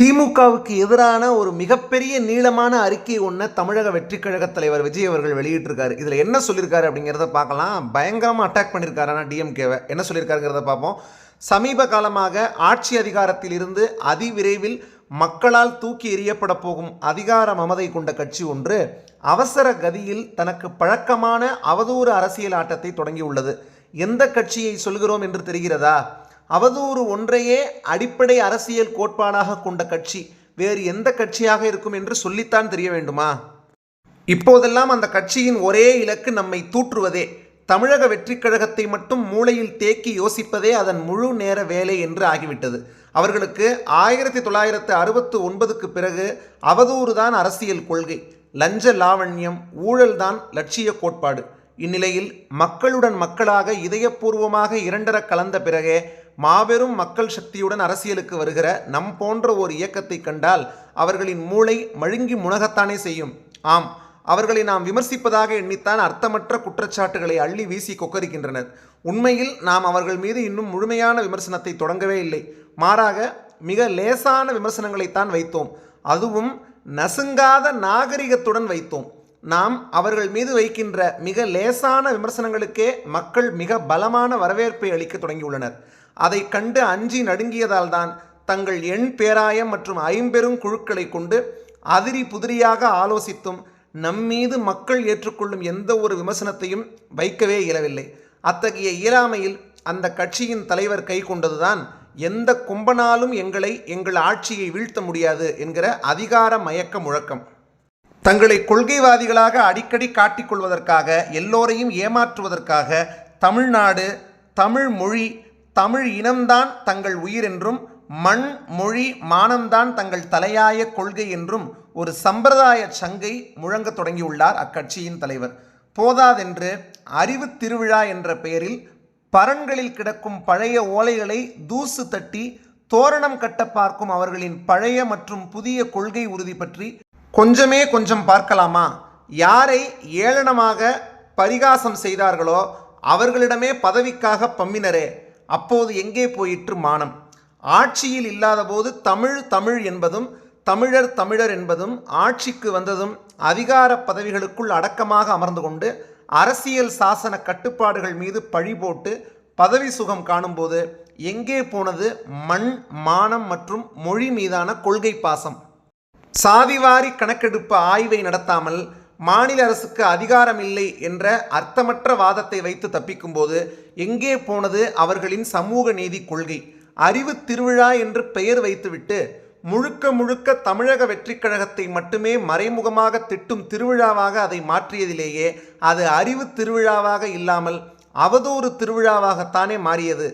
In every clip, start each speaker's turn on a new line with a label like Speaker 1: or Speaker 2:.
Speaker 1: திமுகவுக்கு எதிரான ஒரு மிகப்பெரிய நீளமான அறிக்கை ஒன்று தமிழக வெற்றிக் கழக தலைவர் விஜய் அவர்கள் வெளியிட்டிருக்காரு. இதில் என்ன சொல்லியிருக்காரு அப்படிங்கிறத பார்க்கலாம். பயங்கரமாக அட்டாக் பண்ணியிருக்காரு ஆனால் டிஎம்கேவை என்ன சொல்லியிருக்காருங்கிறத பார்ப்போம். சமீப காலமாக ஆட்சி அதிகாரத்தில் இருந்து அதிவிரைவில் மக்களால் தூக்கி எறியப்பட போகும் அதிகார மமதை கொண்ட கட்சி ஒன்று அவசர கதியில் தனக்கு பழக்கமான அவதூறு அரசியல் ஆட்டத்தை தொடங்கியுள்ளது. எந்த கட்சியை சொல்கிறோம் என்று தெரிகிறதா? அவதூறு ஒன்றையே அடிப்படை அரசியல் கோட்பாடாக கொண்ட கட்சி வேறு எந்த கட்சியாக இருக்கும் என்று சொல்லித்தான் தெரிய வேண்டுமா? இப்போதெல்லாம் அந்த கட்சியின் ஒரே இலக்கு நம்மை தூற்றுவதே. தமிழக வெற்றிக் கழகத்தை மட்டும் மூளையில் தேக்கி யோசிப்பதே அதன் முழு நேர வேலை என்று ஆகிவிட்டது. அவர்களுக்கு ஆயிரத்தி தொள்ளாயிரத்து அறுபத்து ஒன்பதுக்கு பிறகு அவதூறு தான் அரசியல் கொள்கை. லஞ்ச லாவண்யம் ஊழல்தான் லட்சிய கோட்பாடு. இந்நிலையில் மக்களுடன் மக்களாக இதயபூர்வமாக இரண்டர கலந்த பிறகே மாபெரும் மக்கள் சக்தியுடன் அரசியலுக்கு வருகிற நம் போன்ற ஒரு இயக்கத்தை கண்டால் அவர்களின் மூளை மழுங்கி முனகத்தானே செய்யும். ஆம் அவர்களை நாம் விமர்சிப்பதாக எண்ணித்தான் அர்த்தமற்ற குற்றச்சாட்டுகளை அள்ளி வீசி கொக்கரிக்கின்றனர். உண்மையில் நாம் அவர்கள் மீது இன்னும் முழுமையான விமர்சனத்தை தொடங்கவே இல்லை. மாறாக மிக லேசான விமர்சனங்களைத்தான் வைத்தோம். அதுவும் நசுங்காத நாகரிகத்துடன் வைத்தோம். நாம் அவர்கள் மீது வைக்கின்ற மிக லேசான விமர்சனங்களுக்கே மக்கள் மிக பலமான வரவேற்பை அளிக்க தொடங்கியுள்ளனர். அதை கண்டு அஞ்சி நடுங்கியதால் தான் தங்கள் எண் பேராயம் மற்றும் ஐம்பெரும் குழுக்களை கொண்டு அதிரி புதிரியாக ஆலோசித்தும் நம்மீது மக்கள் ஏற்றுக்கொள்ளும் எந்த ஒரு விமர்சனத்தையும் வைக்கவே இயலவில்லை. அத்தகைய இயலாமையில் அந்த கட்சியின் தலைவர் கை கொண்டதுதான் எந்த கும்பனாலும் எங்களை எங்கள் ஆட்சியை வீழ்த்த முடியாது என்கிற அதிகார மயக்க முழக்கம். தங்களை கொள்கைவாதிகளாக அடிக்கடி காட்டிக்கொள்வதற்காக எல்லோரையும் ஏமாற்றுவதற்காக தமிழ்நாடு தமிழ் மொழி தமிழ் இனம்தான் தங்கள் உயிர் என்றும் மண் மொழி மானம்தான் தங்கள் தலையாய கொள்கை என்றும் ஒரு சம்பிரதாய சங்கை முழங்க தொடங்கியுள்ளார் அக்கட்சியின் தலைவர். போதாதென்று அறிவு திருவிழா என்ற பெயரில் பரன்களில் கிடக்கும் பழைய ஓலைகளை தூசு தட்டி தோரணம் கட்ட பார்க்கும் அவர்களின் பழைய மற்றும் புதிய கொள்கை உறுதி பற்றி கொஞ்சமே கொஞ்சம் பார்க்கலாமா? யாரை ஏளனமாக பரிகாசம் செய்தார்களோ அவர்களிடமே பதவிக்காக பம்மினரே அப்போது எங்கே போயிற்று மானம்? ஆட்சியில் இல்லாதபோது தமிழ் தமிழ் என்பதும் தமிழர் தமிழர் என்பதும் ஆட்சிக்கு வந்ததும் அதிகார பதவிகளுக்குள் அடக்கமாக அமர்ந்து கொண்டு அரசியல் சாசன கட்டுப்பாடுகள் மீது பழி போட்டு பதவி சுகம் காணும்போது எங்கே போனது மண் மானம் மற்றும் மொழி மீதான கொள்கை பாசம்? சாதிவாரி கணக்கெடுப்பு ஆய்வை நடத்தாமல் மாநில அரசுக்கு அதிகாரம் இல்லை என்ற அர்த்தமற்ற வாதத்தை வைத்து தப்பிக்கும்போது எங்கே போனது அவர்களின் சமூக நீதி கொள்கை? அறிவு திருவிழா என்று பெயர் வைத்துவிட்டு முழுக்க முழுக்க தமிழக வெற்றிக் கழகத்தை மட்டுமே மறைமுகமாக திட்டும் திருவிழாவாக அதை மாற்றியதிலேயே அது அறிவு திருவிழாவாக இல்லாமல் அவதூறு திருவிழாவாகத்தானே மாறியது.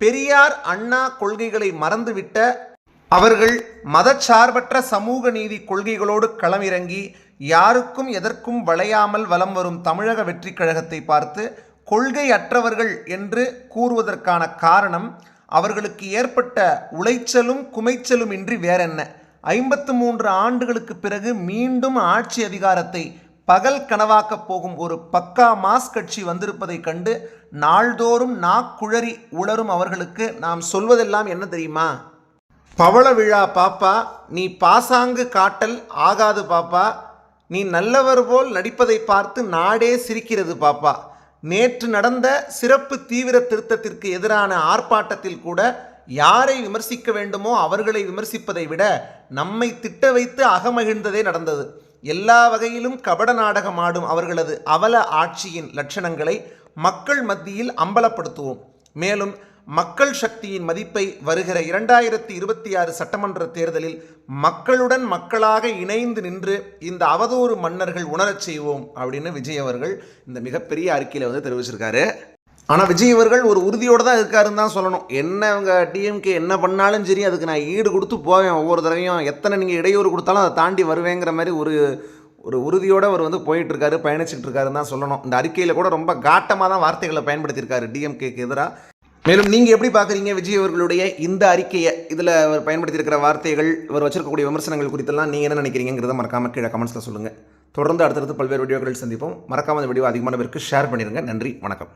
Speaker 1: பெரியார் அண்ணா கொள்கைகளை மறந்துவிட்ட அவர்கள் மதச்சார்பற்ற சமூக நீதி கொள்கைகளோடு களமிறங்கி யாருக்கும் எதற்கும் வளையாமல் வலம் வரும் தமிழக வெற்றி கழகத்தை பார்த்து கொள்கை அற்றவர்கள் என்று கூறுவதற்கான காரணம் அவர்களுக்கு ஏற்பட்ட உளைச்சலும் குமைச்சலும் இன்றி வேறென்ன. ஐம்பத்து மூன்று ஆண்டுகளுக்கு பிறகு மீண்டும் ஆட்சி அதிகாரத்தை பகல் கனவாக்கப் போகும் ஒரு பக்கா மாஸ் கட்சி வந்திருப்பதைக் கண்டு நாள்தோறும் நாக்குழறி உளரும் அவர்களுக்கு நாம் சொல்வதெல்லாம் என்ன தெரியுமா? பவள விழா பாப்பா. நீ பாசாங்கு காட்டல் ஆகாது பாப்பா. நீ நல்லவர் போல் நடிப்பதை பார்த்து நாடே சிரிக்கிறது பாப்பா. நேற்று நடந்த சிறப்பு தீவிர திருத்தத்திற்கு எதிரான ஆர்ப்பாட்டத்தில் கூட யாரை விமர்சிக்க வேண்டுமோ அவர்களை விமர்சிப்பதை விட நம்மை திட்ட வைத்து அகமகிழ்ந்ததே நடந்தது. எல்லா வகையிலும் கபட நாடகம் ஆடும் அவர்களது அவல ஆட்சியின் லட்சணங்களை மக்கள் மத்தியில் அம்பலப்படுத்துவோம். மேலும் மக்கள் சக்தியின் மதிப்பை வருகிற இரண்டாயிரத்தி இருபத்தி ஆறு சட்டமன்ற தேர்தலில் மக்களுடன் மக்களாக இணைந்து நின்று இந்த அவதூறு மன்னர்கள் உணரச் செய்வோம் அப்படின்னு விஜய் அவர்கள் இந்த மிகப்பெரிய அறிக்கையில் வந்து தெரிவிச்சிருக்காரு. ஆனால் விஜய் அவர்கள் ஒரு உறுதியோடு தான் இருக்காருன்னு தான் சொல்லணும். என்ன அவங்க டிஎம்கே என்ன பண்ணாலும் சரி அதுக்கு நான் ஈடு கொடுத்து போவேன் ஒவ்வொரு தடவையும். எத்தனை நீங்கள் இடையூறு கொடுத்தாலும் அதை தாண்டி வருவேங்கிற மாதிரி ஒரு ஒரு உறுதியோடு அவர் வந்து போயிட்டுருக்காரு பயணிச்சுட்டு இருக்காருன்னு தான் சொல்லணும். இந்த அறிக்கையில் கூட ரொம்ப காட்டமாக தான் வார்த்தைகளை பயன்படுத்தியிருக்காரு டிஎம்கேக்கு எதிராக மேலும் நீங்கள் எப்படி பார்க்குறீங்க? விஜய் அவர்களுடைய இந்த அறிக்கையை இதில் அவர் பயன்படுத்தியிருக்கிற வார்த்தைகள் இவர் வச்சிருக்கக்கூடிய விமர்சனங்கள் குறித்தெல்லாம் நீங்கள் என்ன நினைக்கிறீங்கிறத மறக்காமல் கீழே கமெண்ட்ஸில் சொல்லுங்கள் தொடர்ந்து அடுத்தடுத்து பல்வேறு வீடியோக்கள் சந்திப்போம். மறக்காமல் இந்த வீடியோ அதிகமான பேருக்கு ஷேர் பண்ணிடுங்க நன்றி. வணக்கம்.